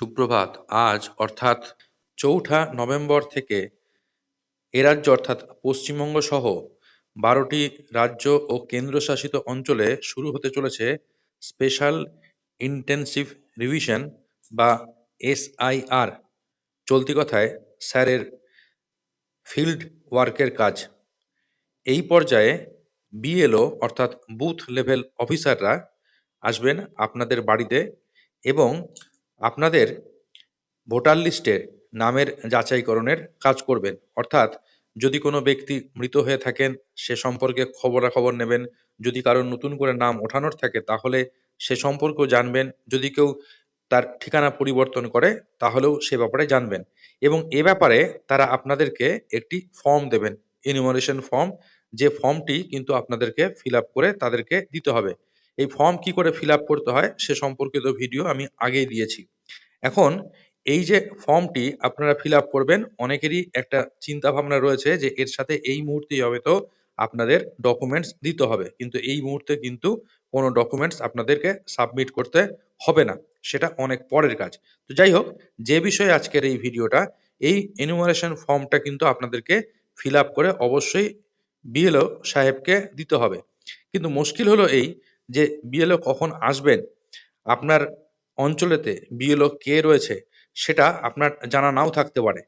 সুপ্রভাত, আজ অর্থাৎ চৌঠা নভেম্বর থেকে এ রাজ্য অর্থাৎ পশ্চিমবঙ্গ সহ বারোটি রাজ্য ও কেন্দ্রশাসিত অঞ্চলে শুরু হতে চলেছে স্পেশাল ইন্টেনসিভ রিভিশন বা এসআইআর। চলতি কথায় স্যারের ফিল্ড ওয়ার্কের কাজ। এই পর্যায়ে বিএলও অর্থাৎ বুথ লেভেল অফিসাররা আসবেন আপনাদের বাড়িতে এবং আপনাদের ভোটার লিস্টে নামের যাচাইকরণের কাজ করবেন। অর্থাৎ যদি কোনো ব্যক্তি মৃত হয়ে থাকেন, সে সম্পর্কে খবরাখবর নেবেন। যদি কারোর নতুন করে নাম ওঠানোর থাকে, তাহলে সে সম্পর্কেও জানবেন। যদি কেউ তার ঠিকানা পরিবর্তন করে, তাহলেও সে ব্যাপারে জানবেন। এবং এ ব্যাপারে তারা আপনাদেরকে একটি ফর্ম দেবেন। ইনিউমারেশন ফর্ম যে ফর্মটি কিন্তু আপনাদেরকে ফিল আপ করে তাদেরকে দিতে হবে। এই ফর্ম কি করে ফিল আপ করতে হয় সে সম্পর্কিত ভিডিও আমি আগেই দিয়েছি। এখন এই যে ফর্মটি আপনারা ফিল আপ করবেন, অনেকেরই একটা চিন্তা ভাবনা রয়েছে যে এর সাথে এই মুহূর্তেই তো আপনাদের ডকুমেন্টস দিতে হবে। কিন্তু এই মুহূর্তে কিন্তু কোনো ডকুমেন্টস আপনাদেরকে সাবমিট করতে হবে না। সেটা অনেক পরের কাজ। তো যাই হোক, যে বিষয়ে আজকের এই ভিডিওটা এই এনুমারেশন ফর্মটা কিন্তু আপনাদেরকে ফিল করে অবশ্যই বিএলও সাহেবকে দিতে হবে। কিন্তু মুশকিল হলো এই যে বিএলও কখন আসবেন, আপনার অঞ্চলেতে বিএলও কে রয়েছে, সেটা আপনার জানা নাও থাকতে পারে।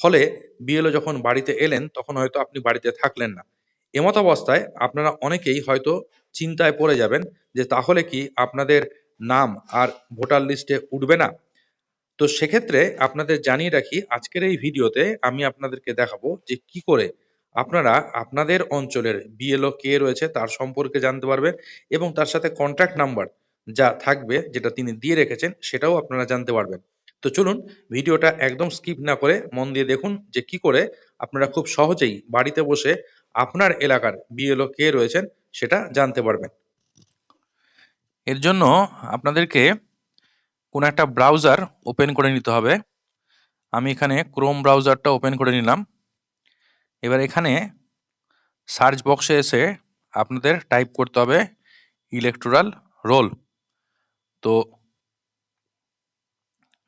ফলে বিএলও যখন বাড়িতে এলেন, তখন হয়তো আপনি বাড়িতে থাকলেন না। এমত অবস্থায় আপনারা অনেকেই হয়তো চিন্তায় পড়ে যাবেন যে, তাহলে কি আপনাদের নাম আর ভোটার লিস্টে উঠবে না? তো সেক্ষেত্রে আপনাদের জানিয়ে রাখি, আজকের এই ভিডিওতে আমি আপনাদেরকে দেখাবো যে কি করে আপনারা আপনাদের অঞ্চলের বিএলও কে রয়েছে তার সম্পর্কে জানতে পারবেন এবং তার সাথে কন্ট্যাক্ট নাম্বার যা থাকবে, যেটা তিনি দিয়ে রেখেছেন, সেটাও আপনারা জানতে পারবেন। তো চলুন ভিডিওটা একদম স্কিপ না করে মন দিয়ে দেখুন যে কি করে আপনারা খুব সহজেই বাড়িতে বসে আপনার এলাকার বিএলও কে রয়েছেন সেটা জানতে পারবেন। এর জন্য আপনাদেরকে কোনো একটা ব্রাউজার ওপেন করে নিতে হবে। আমি এখানে ক্রোম ব্রাউজারটা ওপেন করে নিলাম। এবার এখানে সার্চ বক্সে এসে আপনাদের টাইপ করতে হবে ইলেকট্রাল রোল তো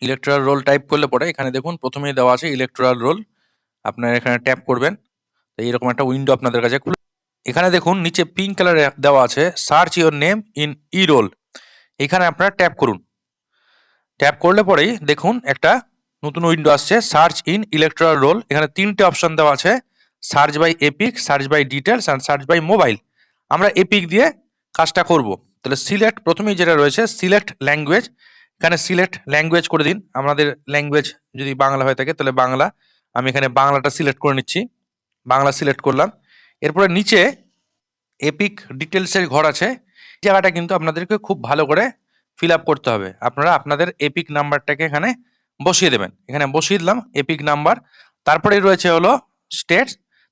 ইলেকট্রাল রোল টাইপ করলে পরে এখানে দেখুন প্রথমেই দেওয়া আছে ইলেকট্রাল রোল আপনারা এখানে ট্যাপ করবেন। তো এইরকম একটা উইন্ডো আপনাদের কাছে খুলে। এখানে দেখুন নিচে পিঙ্ক কালারে দেওয়া আছে search your name in E roll এখানে আপনারা ট্যাপ করুন। ট্যাপ করলে পরেই দেখুন একটা নতুন উইন্ডো আসছে সার্চ ইন ইলেকট্রাল রোল এখানে তিনটে অপশন দেওয়া আছে search by EPIC search by details and search by mobile আমরা এপিক দিয়ে কাজটা করব। তাহলে সিলেক্ট প্রথমেই যেটা রয়েছে সিলেক্ট ল্যাঙ্গুয়েজ এখানে সিলেক্ট ল্যাঙ্গুয়েজ করে দিন। আমাদের ল্যাঙ্গুয়েজ যদি বাংলা হয়ে থাকে, তাহলে বাংলা। আমি এখানে বাংলাটা সিলেক্ট করে নিচ্ছি। বাংলা সিলেক্ট করলাম। এরপরে নিচে এপিক ডিটেলসের ঘর আছে। জায়গাটা কিন্তু আপনাদেরকে খুব ভালো করে ফিল করতে হবে। আপনারা আপনাদের এপিক নাম্বারটাকে এখানে বসিয়ে দেবেন। এখানে বসিয়ে দিলাম এপিক নাম্বার তারপরে রয়েছে হলো স্টেট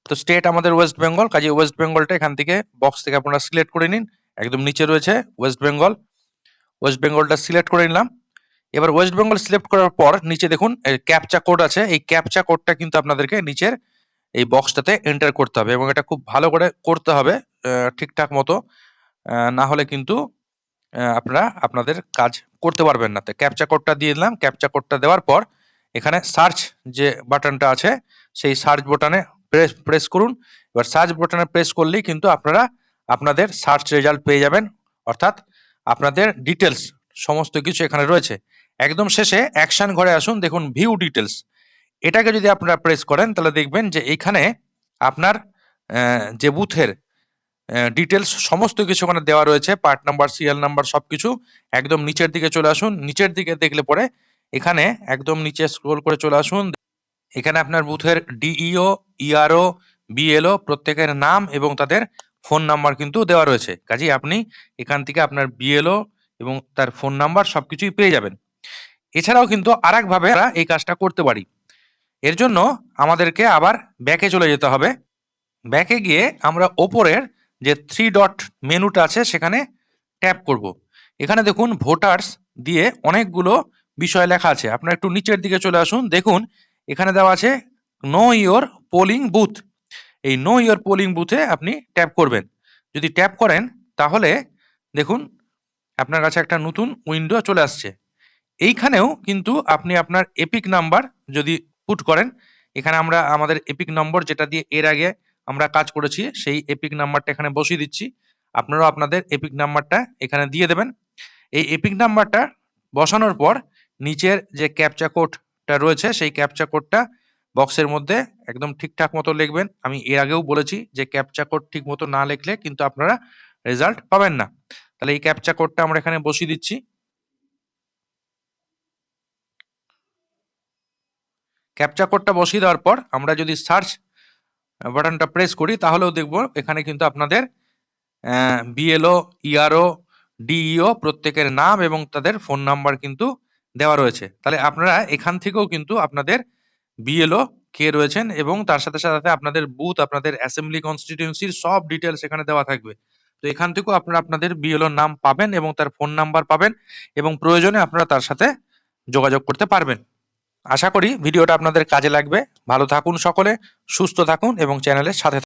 তো স্টেট আমাদের ওয়েস্ট বেঙ্গল কাজে ওয়েস্ট বেঙ্গলটা এখান থেকে বক্স থেকে আপনারা সিলেক্ট করে নিন। একদম নিচে রয়েছে ওয়েস্ট বেঙ্গল ওয়েস্ট বেঙ্গলটা সিলেক্ট করে নিলাম। এবার ওয়েস্ট বেঙ্গল সিলেক্ট করার পর নিচে দেখুন ক্যাপচা কোড আছে। এই ক্যাপচা কোডটা কিন্তু আপনাদেরকে নিচের এই বক্সটাতে এন্টার করতে হবে এবং এটা খুব ভালো করে করতে হবে ঠিকঠাক মতো। না হলে কিন্তু আপনারা আপনাদের কাজ করতে পারবেন না। তো ক্যাপচা কোডটা দিয়ে দিলাম। ক্যাপচা কোডটা দেওয়ার পর এখানে সার্চ যে বাটনটা আছে, সেই সার্চ বাটনে প্রেস প্রেস করুন। এবার সার্চ বাটনে প্রেস করলেই কিন্তু আপনারা আপনাদের সার্চ রেজাল্ট পেয়ে যাবেন। অর্থাৎ আপনাদের ডিটেলস সমস্ত কিছু এখানে রয়েছে। একদম শেষে অ্যাকশন ঘরে আসুন, দেখুন ভিউ ডিটেলস এটাকে যদি আপনারা প্রেস করেন, তাহলে দেখবেন যে এখানে আপনার যে বুথের ডিটেলস সমস্ত কিছু ওখানে দেওয়া রয়েছে। পার্ট নাম্বার সিরিয়াল নাম্বার সব কিছু একদম নিচের দিকে চলে আসুন। নিচের দিকে দেখলে পরে এখানে একদম নিচে স্ক্রোল করে চলে আসুন। এখানে আপনার বুথের ডিইও ইআরও বিএলও প্রত্যেকের নাম এবং তাদের ফোন নাম্বার কিন্তু দেওয়া রয়েছে। কাজেই আপনি এখান থেকে আপনার বিএলও এবং তার ফোন নাম্বার সবকিছুই পেয়ে যাবেন। এছাড়াও কিন্তু আরেকভাবে আমরা এই কাজটা করতে পারি। এর জন্য আমাদেরকে আবার ব্যাকে চলে যেতে হবে। ব্যাকে গিয়ে আমরা ওপরের যে থ্রি ডট মেনুটা আছে সেখানে ট্যাপ করব। এখানে দেখুন ভোটার্স দিয়ে অনেকগুলো বিষয় লেখা আছে। আপনারা একটু নিচের দিকে চলে আসুন, দেখুন এখানে দেওয়া আছে নো ইয়োর পোলিং বুথ এই নো ইয়োর পোলিং বুথে আপনি ট্যাপ করবেন। যদি ট্যাপ করেন, তাহলে দেখুন, আপনার কাছে একটা নতুন উইন্ডো চলে আসছে। এইখানেও কিন্তু আপনি আপনার এপিক নাম্বার যদি পুট করেন, এখানে আমরা আমাদের এপিক নম্বর যেটা দিয়ে এর আগে আমরা কাজ করেছি, সেই এপিক নাম্বারটা এখানে বসিয়ে দিচ্ছি। আপনারাও আপনাদের এপিক নাম্বারটা এখানে দিয়ে দেবেন। এই এপিক নাম্বারটা বসানোর পর নিচের যে ক্যাপচা কোডটা রয়েছে, সেই ক্যাপচা কোডটা বক্সের মধ্যে একদম ঠিকঠাক মতো লিখবেন। আমি এর আগেও বলেছি যে ক্যাপচা কোড ঠিক মতো না লিখলে কিন্তু আপনারা রেজাল্ট পাবেন না। তাহলে এই ক্যাপচা কোডটা আমরা এখানে বসিয়ে দিচ্ছি। ক্যাপচা কোডটা বসিয়ে দেওয়ার পর আমরা যদি সার্চ বাটনটা প্রেস করি, তাহলেও দেখব এখানে কিন্তু আপনাদের বিএলও ইআরও ডিইও প্রত্যেকের নাম এবং তাদের ফোন নাম্বার কিন্তু দেওয়া রয়েছে। তাহলে আপনারা এখান থেকেও কিন্তু আপনাদের বিএলও কে রয়েছেন এবং তার সাথে সাথে আপনাদের বুথ, আপনাদের অ্যাসেম্বলি কনস্টিটিউন্সির সব ডিটেলস এখানে দেওয়া থাকবে। তো এখান থেকেও আপনারা আপনাদের বিএলও নাম পাবেন এবং তার ফোন নাম্বার পাবেন এবং প্রয়োজনে আপনারা তার সাথে যোগাযোগ করতে পারবেন। আশা করি ভিডিওটা আপনাদের কাজে লাগবে। ভালো থাকুন সকলে, সুস্থ থাকুন এবং চ্যানেলের সাথে